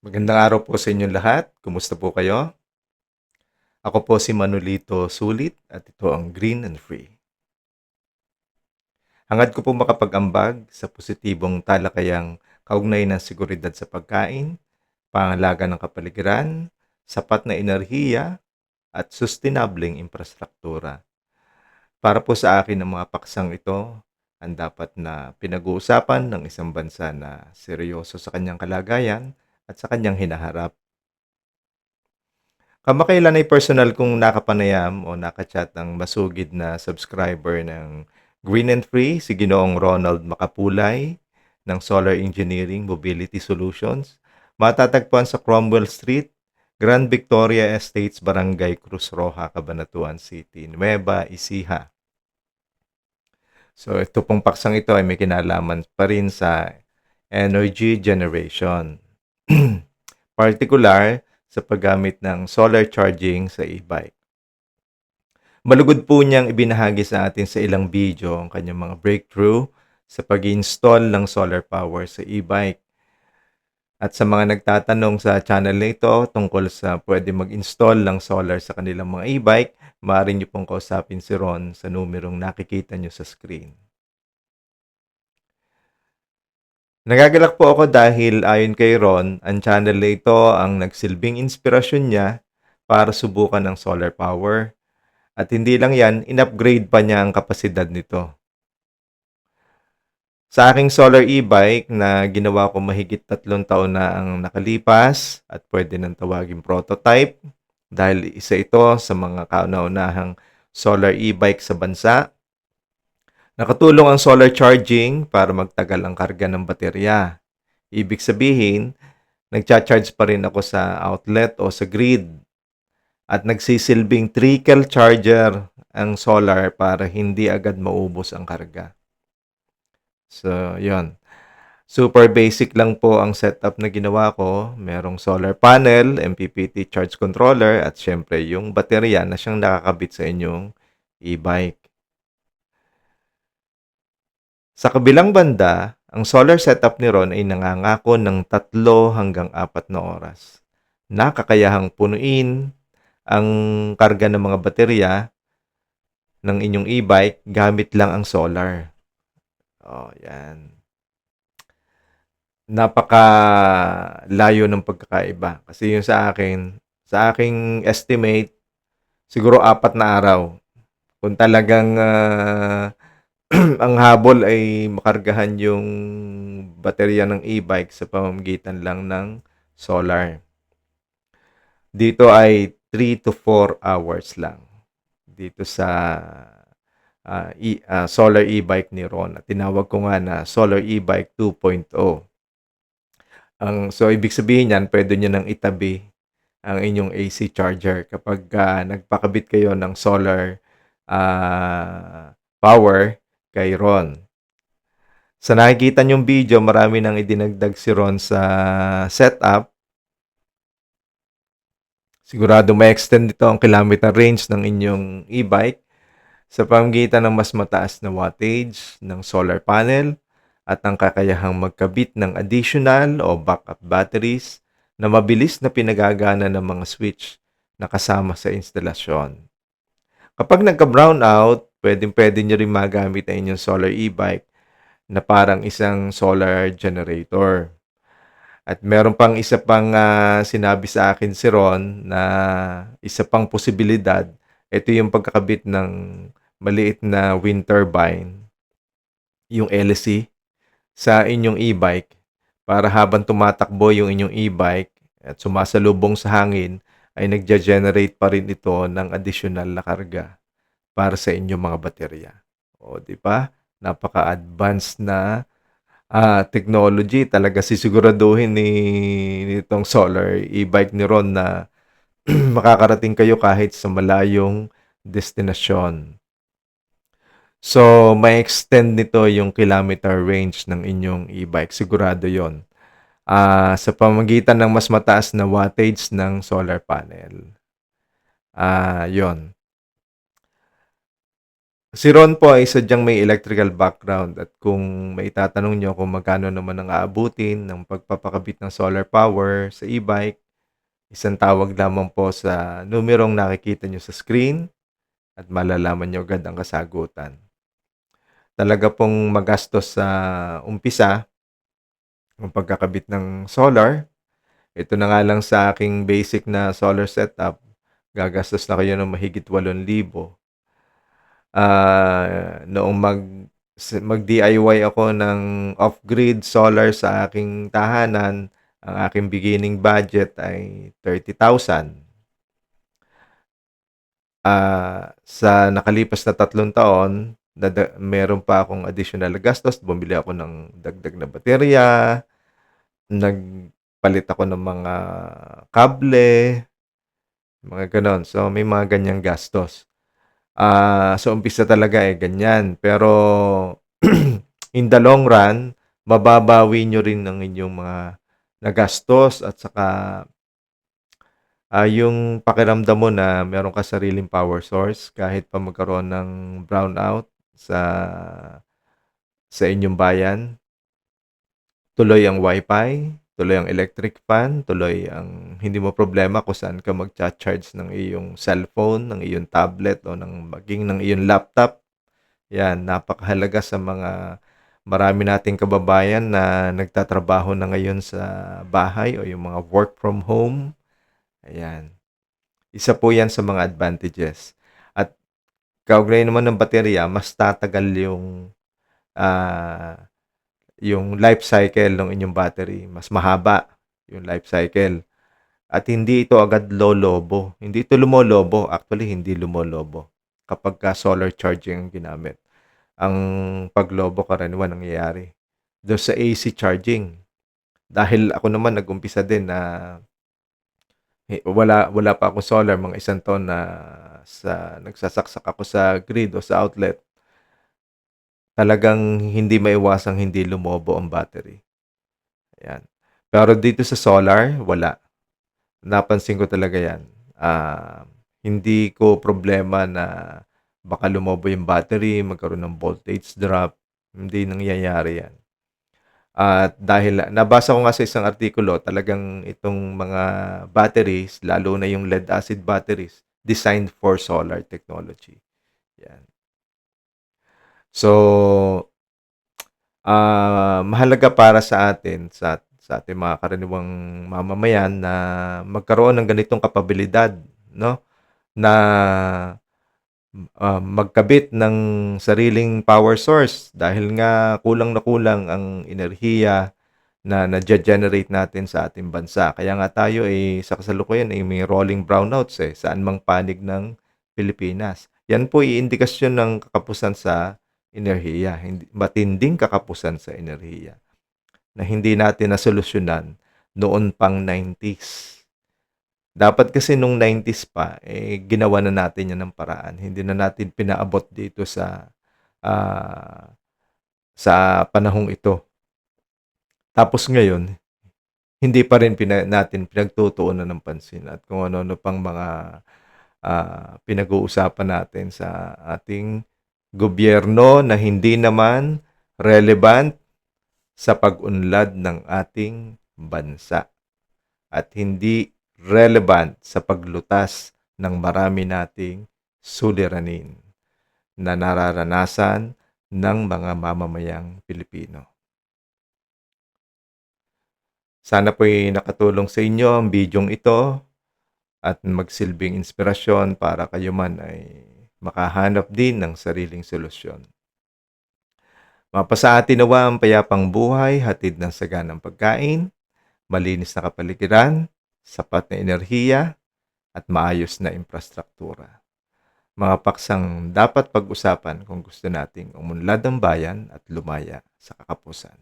Magandang araw po sa inyong lahat. Kumusta po kayo? Ako po si Manolito Sulit at ito ang Green and Free. Hangad ko po makapag-ambag sa positibong talakayang kaugnay ng seguridad sa pagkain, pangalaga ng kapaligiran, sapat na enerhiya, at sustainableng infrastruktura. Para po sa akin ang mga paksang ito ang dapat na pinag-uusapan ng isang bansa na seryoso sa kanyang kalagayan at sa kanyang hinaharap. Kamakailan ay personal kong nakapanayam o nakachat ang masugid na subscriber ng Green and Free, si Ginoong Ronald Makapulay ng Solar Engineering Mobility Solutions. Matatagpuan sa Cromwell Street, Grand Victoria Estates, Barangay Cruz Roja, Cabanatuan City, Nueva Ecija. So ito pong paksang ito ay may kinalaman pa rin sa energy generation. Particular sa paggamit ng solar charging sa e-bike. Malugod po niyang ibinahagi sa atin sa ilang video ang kanyang mga breakthrough sa pag install ng solar power sa e-bike. At sa mga nagtatanong sa channel na ito tungkol sa pwede mag-install ng solar sa kanilang mga e-bike, maaari niyo pong kausapin si Ron sa numerong nakikita niyo sa screen. Nagagalak po ako dahil ayon kay Ron, ang channel na ito ang nagsilbing inspirasyon niya para subukan ng solar power. At hindi lang yan, in-upgrade pa niya ang kapasidad nito. Sa aking solar e-bike na ginawa ko mahigit tatlong taon na ang nakalipas at pwede nang tawaging prototype dahil isa ito sa mga kauna-unahang solar e-bike sa bansa Nakatulong ang solar charging para magtagal ang karga ng baterya. Ibig sabihin, nagcha-charge pa rin ako sa outlet o sa grid. At nagsisilbing trickle charger ang solar para hindi agad maubos ang karga. So, yon. Super basic lang po ang setup na ginawa ko. Merong solar panel, MPPT charge controller, at syempre yung baterya na siyang nakakabit sa inyong e-bike. Sa kabilang banda, ang solar setup ni Ron ay nangangako ng tatlo hanggang apat na oras. Nakakayahang punuin ang karga ng mga baterya ng inyong e-bike gamit lang ang solar. Oh, yan. Napaka layo ng pagkakaiba. Kasi yung sa akin, sa aking estimate, siguro apat na araw. Kung talagang uh, ang habol ay makargahan yung baterya ng e-bike sa pamamagitan lang ng solar. Dito ay 3 to 4 hours lang. Dito sa uh, e, uh, solar e-bike ni Ron. Tinawag ko nga na solar e-bike 2.0. Ang so ibig sabihin niyan, pwede niyo nang itabi ang inyong AC charger kapag uh, nagpakabit kayo ng solar uh, power kay Ron. Sa nakikita niyong video, marami nang idinagdag si Ron sa setup. Sigurado may extend dito ang kilometer range ng inyong e-bike sa pamamagitan ng mas mataas na wattage ng solar panel at ang kakayahang magkabit ng additional o backup batteries na mabilis na pinagagana ng mga switch na kasama sa instalasyon. Kapag nagka-brown out, pwedeng-pwede nyo rin magamit ang inyong solar e-bike na parang isang solar generator. At meron pang isa pang uh, sinabi sa akin si Ron na isa pang posibilidad, ito yung pagkakabit ng maliit na wind turbine, yung LC, sa inyong e-bike para habang tumatakbo yung inyong e-bike at sumasalubong sa hangin, ay nagja-generate pa rin ito ng additional na karga para sa inyong mga baterya. O, di ba? Napaka-advanced na uh, technology. Talaga sisiguraduhin ni nitong solar e-bike ni Ron na makakarating kayo kahit sa malayong destinasyon. So, may extend nito yung kilometer range ng inyong e-bike. Sigurado yon uh, sa pamagitan ng mas mataas na wattage ng solar panel. Ah, uh, 'yon. Si Ron po ay sadyang may electrical background at kung maitatanong nyo kung magkano naman ang aabutin ng pagpapakabit ng solar power sa e-bike, isang tawag lamang po sa numerong nakikita nyo sa screen at malalaman nyo agad ang kasagutan. Talaga pong magastos sa umpisa ang pagkakabit ng solar. Ito na nga lang sa aking basic na solar setup, gagastos na kayo ng mahigit 8,000. Ah, noong mag mag-DIY ako ng off-grid solar sa aking tahanan, ang aking beginning budget ay 30,000. Ah, sa nakalipas na tatlong taon, dada- meron pa akong additional na gastos. Bumili ako ng dagdag na baterya, nagpalit ako ng mga kable, mga ganon. So, may mga ganyang gastos. Ah, sa umpisa talaga eh ganyan. Pero in the long run, mababawi nyo rin ng inyong mga nagastos at saka ah, yung pakiramdam mo na meron ka sariling power source kahit pa magkaroon ng brownout sa sa inyong bayan. Tuloy ang wifi, tuloy ang electric fan, tuloy ang hindi mo problema kung saan ka magcha-charge ng iyong cellphone, ng iyong tablet o ng maging ng iyong laptop. Yan, napakahalaga sa mga marami nating kababayan na nagtatrabaho na ngayon sa bahay o yung mga work from home. Ayan. Isa po yan sa mga advantages. At kaugnay naman ng baterya, mas tatagal yung ah, yung life cycle ng inyong battery. Mas mahaba yung life cycle. At hindi ito agad lolobo. Hindi ito lumolobo. Actually, hindi lumolobo kapag ka solar charging ang ginamit. Ang paglobo karaniwan nangyayari doon sa AC charging. Dahil ako naman nag-umpisa din na eh, wala wala pa ako solar mga isang taon na sa nagsasaksak ako sa grid o sa outlet talagang hindi maiwasang hindi lumobo ang battery. Ayan. Pero dito sa solar, wala. Napansin ko talaga yan. Ah, hindi ko problema na baka lumobo yung battery, magkaroon ng voltage drop. Hindi nangyayari yan. At dahil nabasa ko nga sa isang artikulo, talagang itong mga batteries, lalo na yung lead acid batteries, designed for solar technology. Yan. So, ah, mahalaga para sa atin, sa sa ating mga karaniwang mamamayan na magkaroon ng ganitong kapabilidad, no? Na ah, magkabit ng sariling power source dahil nga kulang na kulang ang enerhiya na na-generate natin sa ating bansa. Kaya nga tayo eh sa kasalukuyan ay may rolling brownouts eh saan mang panig ng Pilipinas. Yan po iindikasyon ng kakapusan sa enerhiya, hindi, matinding kakapusan sa enerhiya na hindi natin nasolusyonan noon pang 90s. Dapat kasi nung 90s pa, eh, ginawa na natin yan ng paraan. Hindi na natin pinaabot dito sa ah, sa panahong ito. Tapos ngayon, hindi pa rin pina, natin pinagtutuunan ng pansin at kung ano-ano pang mga ah, pinag-uusapan natin sa ating gobyerno na hindi naman relevant sa pag-unlad ng ating bansa at hindi relevant sa paglutas ng marami nating suliranin na nararanasan ng mga mamamayang Pilipino. Sana po'y nakatulong sa inyo ang bidyong ito at magsilbing inspirasyon para kayo man ay makahanap din ng sariling solusyon. Mapasa nawa ang payapang buhay, hatid ng saganang pagkain, malinis na kapaligiran, sapat na enerhiya, at maayos na infrastruktura. Mga paksang dapat pag-usapan kung gusto nating umunlad ang bayan at lumaya sa kakapusan.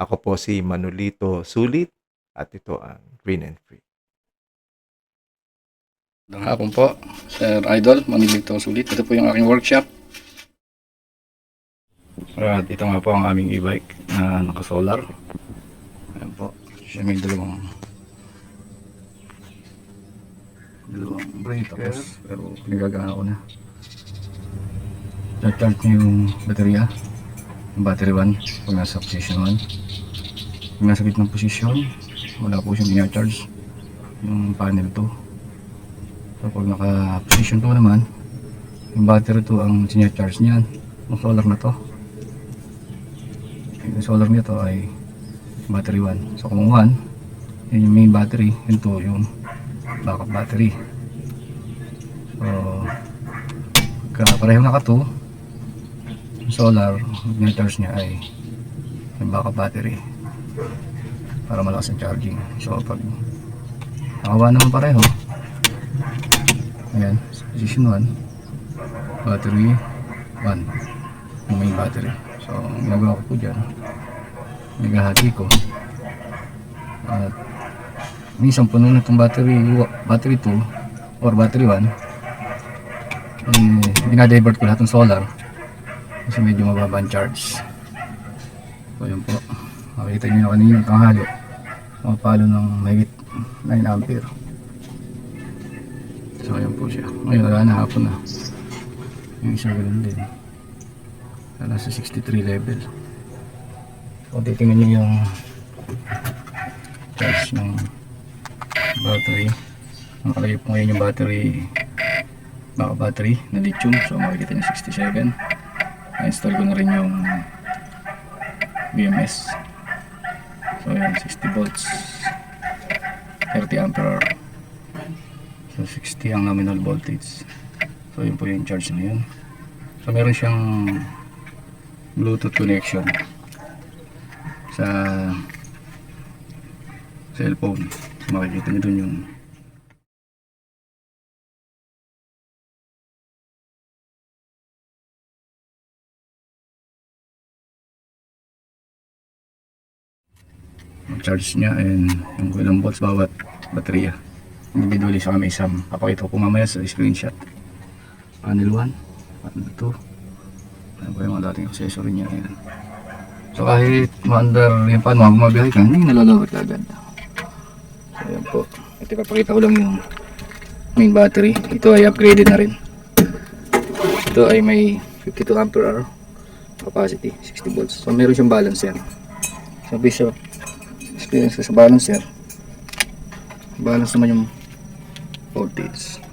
Ako po si Manolito Sulit at ito ang Green and Free. Magandang hapon po, Sir Idol, Manilito Sulit. Ito po yung aking workshop. At ito nga po ang aming e-bike na naka-solar. Ayan po. Siya may dalawang dalawang breakers pero pinagagana ko na. charge niyo yung baterya. Yung battery 1 pag nasa position 1. Pag nasa gitnang position, wala po siyang ina-charge yung panel 2. So pag naka position 2 naman, yung battery 2 ang sinya-charge niyan. Yung solar na to. Yung solar nito ay battery 1. So kung 1, yun yung main battery, yun 2 yung backup battery. So, pareho naka 2, yung solar, yung charge niya ay yung backup battery para malakas ang charging. So, pag nakawa naman pareho, ayan, position 1, battery 1, yung main battery. So, ang ginagawa ko po dyan, nagahati ko. At minsan puno na itong battery, battery 2 or battery 1, eh, dinadivert ko lahat ng solar kasi medyo mababa ang charge. So yun po. Makita nyo na kanina tanghali. Mapalo ng mahigit 9 ampere. Siya. Ngayon wala na hapon na. Yung isa ganun din. So, nasa 63 level. So titingnan nyo yung charge ng battery. Nakalagay po ngayon yung battery baka battery na lithium so makikita niyo 67 na-install ko na rin yung BMS so yan 60 volts 30 ampere hour so 60 ang nominal voltage. So yun po yung charge na yun. So meron siyang bluetooth connection sa cellphone. So makikita niyo dun yung charge niya and yung ilang volts bawat baterya individually sa kami isang papakita ko mamaya sa screenshot. Panel 1 panel 2 ano ba yung mga dating accessory niya ayan. so kahit maandar yung pan mga bumabiyahe ka hindi nalalawat agad. So ayan po. Ito papakita ko lang yung main battery. Ito ay upgraded na rin. Ito ay may 52 ampere hour capacity 60 volts. So meron siyang balancer. So based sa experience ko sa balancer balance naman yung voltage